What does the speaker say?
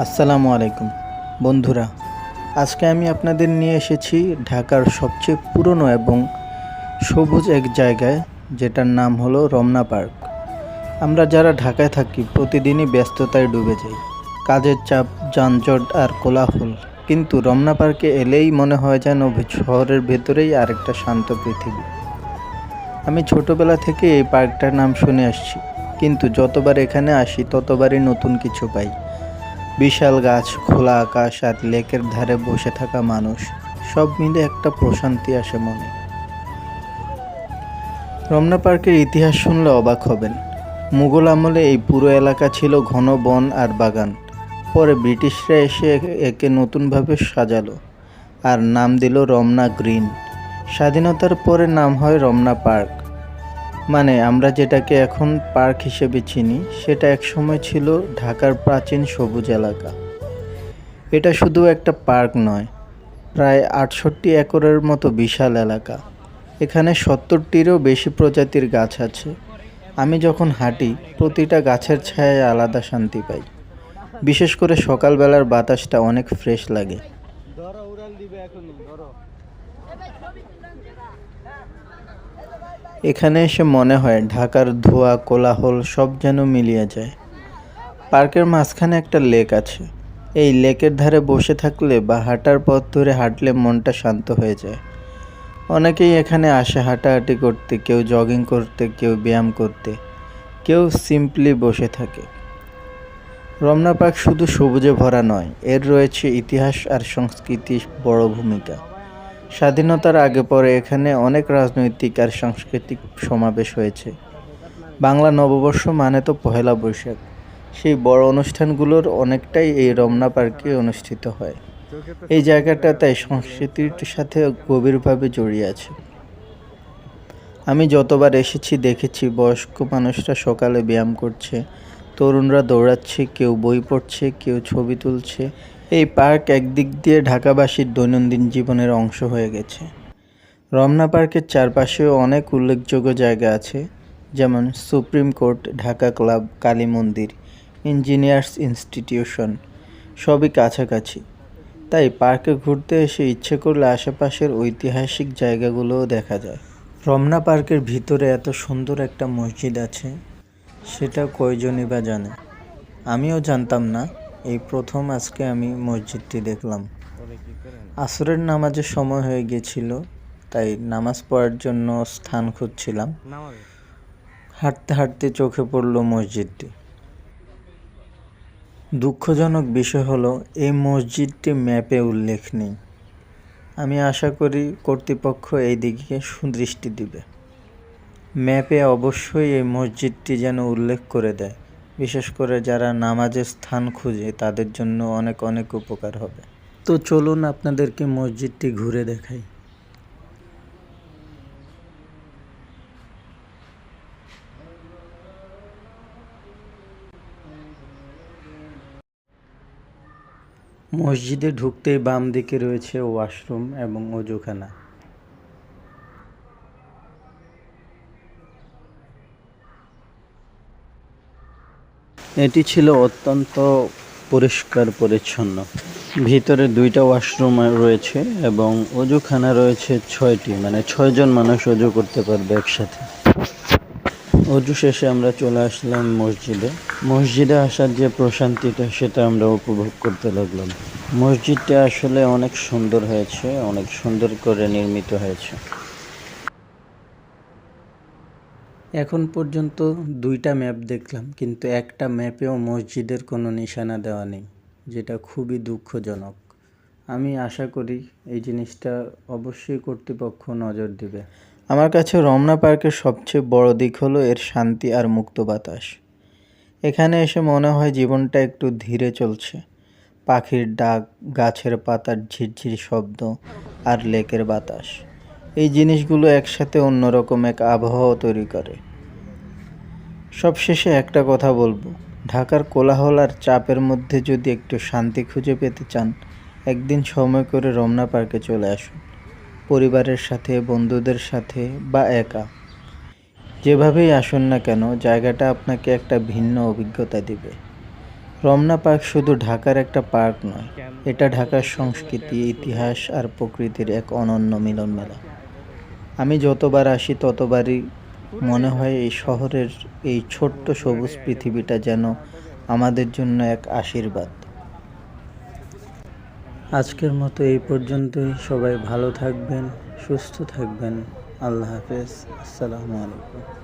আসসালামু আলাইকুম। বন্ধুরা, আজকে আমি আপনাদের নিয়ে এসেছি ঢাকার সবচেয়ে পুরনো এবং সবুজ এক জায়গায়, যেটার নাম হলো রমনা পার্ক। আমরা যারা ঢাকায় থাকি, প্রতিদিনই ব্যস্ততায় ডুবে যাই। কাজের চাপ, যানজট আর কোলাহল। কিন্তু রমনা পার্কে এলেই মনে হয় যেন শহরের ভেতরেই আরেকটা শান্ত পৃথিবী। আমি ছোটবেলা থেকে এই পার্কটার নাম শুনে আসছি। কিন্তু যতবার এখানে আসি, ততবারই নতুন কিছু পাই। বিশাল গাছ, খোলা আকাশ আর লেকের ধারে বসে থাকা মানুষ, সব মিলে একটা প্রশান্তি আসে মনে। রমনা পার্কের ইতিহাস শুনলে অবাক হবেন। মুঘল আমলে এই পুরো এলাকা ছিল ঘন বন আর বাগান। পরে ব্রিটিশরা এসে একে- নতুনভাবে সাজালো আর নাম দিল রমনা গ্রিন। স্বাধীনতার পরে নাম হয় রমনা পার্ক। মানে আমরা যেটাকে এখন পার্ক হিসেবে চিনি, সেটা একসময় ছিল ঢাকার প্রাচীন সবুজ এলাকা। এটা শুধু একটা পার্ক নয়, প্রায় আটষট্টি একরের মতো বিশাল এলাকা। এখানে সত্তরটিরও বেশি প্রজাতির গাছ আছে। আমি যখন হাঁটি, প্রতিটা গাছের ছায়ায় আলাদা শান্তি পাই। বিশেষ করে সকালবেলার বাতাসটা অনেক ফ্রেশ লাগে ধরো উড়াল দিবে এখন এসে মনে হয় ঢাকার ধোয়া, কোলাহল সব যেন মিলিয়ে যায়। পার্কের মাঝখানে একটা লেক আছে। এই লেকের ধারে বসে থাকলে বা হাঁটার পথ ধরে হাঁটলে মনটা শান্ত হয়ে যায়। অনেকেই এখানে আসে হাঁটাহাঁটি করতে, কেউ জগিং করতে, কেউ ব্যায়াম করতে, কেউ সিম্পলি বসে থাকে। রমনা পার্ক শুধু সবুজে ভরা নয়, এর রয়েছে ইতিহাস আর সংস্কৃতির বড় ভূমিকা। স্বাধীনতার আগে পরে এখানে অনেক রাজনৈতিক আর সাংস্কৃতিক সমাবেশ হয়েছে। বাংলা নববর্ষ মানে তো পহেলা বৈশাখ। সেই বড় অনুষ্ঠানগুলোর অনেকটাই এই রমনা পার্কে অনুষ্ঠিত হয়। এই জায়গাটা তাই সংস্কৃতির সাথে গভীরভাবে জড়িয়ে আছে। আমি যতবার এসেছি, দেখেছি বয়স্ক মানুষরা সকালে ব্যায়াম করছে, তরুণরা দৌড়াচ্ছে, কেউ বই পড়ছে, কেউ ছবি তুলছে এই পার্ক একদিক দিয়ে ঢাকাবাসীর দৈনন্দিন জীবনের অংশ হয়ে গেছে। রমনা পার্কের চারপাশেও অনেক উল্লেখযোগ্য জায়গা আছে, যেমন supreme court, Dhaka club, Kali মন্দির, ইঞ্জিনিয়ার্স ইনস্টিটিউশন, সবই কাছাকাছি। তাই পার্কে ঘুরতে এসে ইচ্ছে করলে আশেপাশের ঐতিহাসিক জায়গাগুলোও দেখা যায়। রমনা পার্কের ভিতরে এত সুন্দর একটা মসজিদ আছে, সেটা কয়জনই বা জানে? আমিও জানতাম না। এই প্রথম আজকে আমি মসজিদটি দেখলাম। আসরের নামাজের সময় হয়ে গিয়েছিল, তাই নামাজ পড়ার জন্য স্থান খুঁজছিলাম। হাঁটতে হাঁটতে চোখে পড়ল মসজিদটি। দুঃখজনক বিষয় হলো, এই মসজিদটি ম্যাপে উল্লেখ নেই। আমি আশা করি কর্তৃপক্ষ এই দিকে সুদৃষ্টি দিবে। ম্যাপে অবশ্যই এই মসজিদটি যেন উল্লেখ করে দেয়। বিশেষ করে যারা নামাজের স্থান খুঁজে, তাদের জন্য অনেক অনেক উপকার হবে। তো চলুন আপনাদেরকে মসজিদটি ঘুরে দেখাই। মসজিদে ঢুকতেই বাম দিকে রয়েছে ওয়াশরুম এবং অজুখানা এটি ছিল অত্যন্ত পরিষ্কার, পরিচ্ছন্ন। ভিতরে দুইটা ওয়াশরুম রয়েছে এবং অজুখানা রয়েছে ছয়টি মানে ছয়জন মানুষ অজু করতে পারবে একসাথে। অজু শেষে আমরা চলে আসলাম মসজিদে। মসজিদে আসার যে প্রশান্তিটা, সেটা আমরা উপভোগ করতে লাগলাম। মসজিদটা আসলে অনেক সুন্দর হয়েছে, অনেক সুন্দর করে নির্মিত হয়েছে। এখন পর্যন্ত দুইটা ম্যাপ দেখলাম, কিন্তু একটা ম্যাপেও মসজিদের কোনো নিশানা দেওয়া নেই, যেটা খুবই দুঃখজনক। আমি আশা করি এই জিনিসটা অবশ্যই কর্তৃপক্ষ নজর দিবে। আমার কাছে রমনা পার্কের সবচেয়ে বড় দিক হলো এর শান্তি আর মুক্ত বাতাস। এখানে এসে মনে হয় জীবনটা একটু ধীরে চলছে। পাখির ডাক, গাছের পাতার ঝিরঝির শব্দ আর লেকের বাতাস। এই জিনিসগুলো একসাথে অন্যরকম এক আবহাওয়া তৈরি করে। সবশেষে একটা কথা বলব, ঢাকার কোলাহল আর চাপের মধ্যে যদি একটু শান্তি খুঁজে পেতে চান, একদিন সময় করে রমনা পার্কে চলে আসুন। পরিবারের সাথে, বন্ধুদের সাথে বা একা। যেভাবেই আসুন না কেন, জায়গাটা আপনাকে একটা ভিন্ন অভিজ্ঞতা দিবে। রমনা পার্ক শুধু ঢাকার একটা পার্ক নয়, এটা ঢাকার সংস্কৃতি, ইতিহাস আর প্রকৃতির এক অনন্য মিলন মেলা আমি যতবার আসি, ততবারই মনে হয় এই শহরের এই ছোট্ট সবুজ পৃথিবীটা যেন আমাদের জন্য এক আশীর্বাদ। আজকের মতো এই পর্যন্তই। সবাই ভালো থাকবেন, সুস্থ থাকবেন। আল্লাহ হাফেজ। আসসালামু আলাইকুম।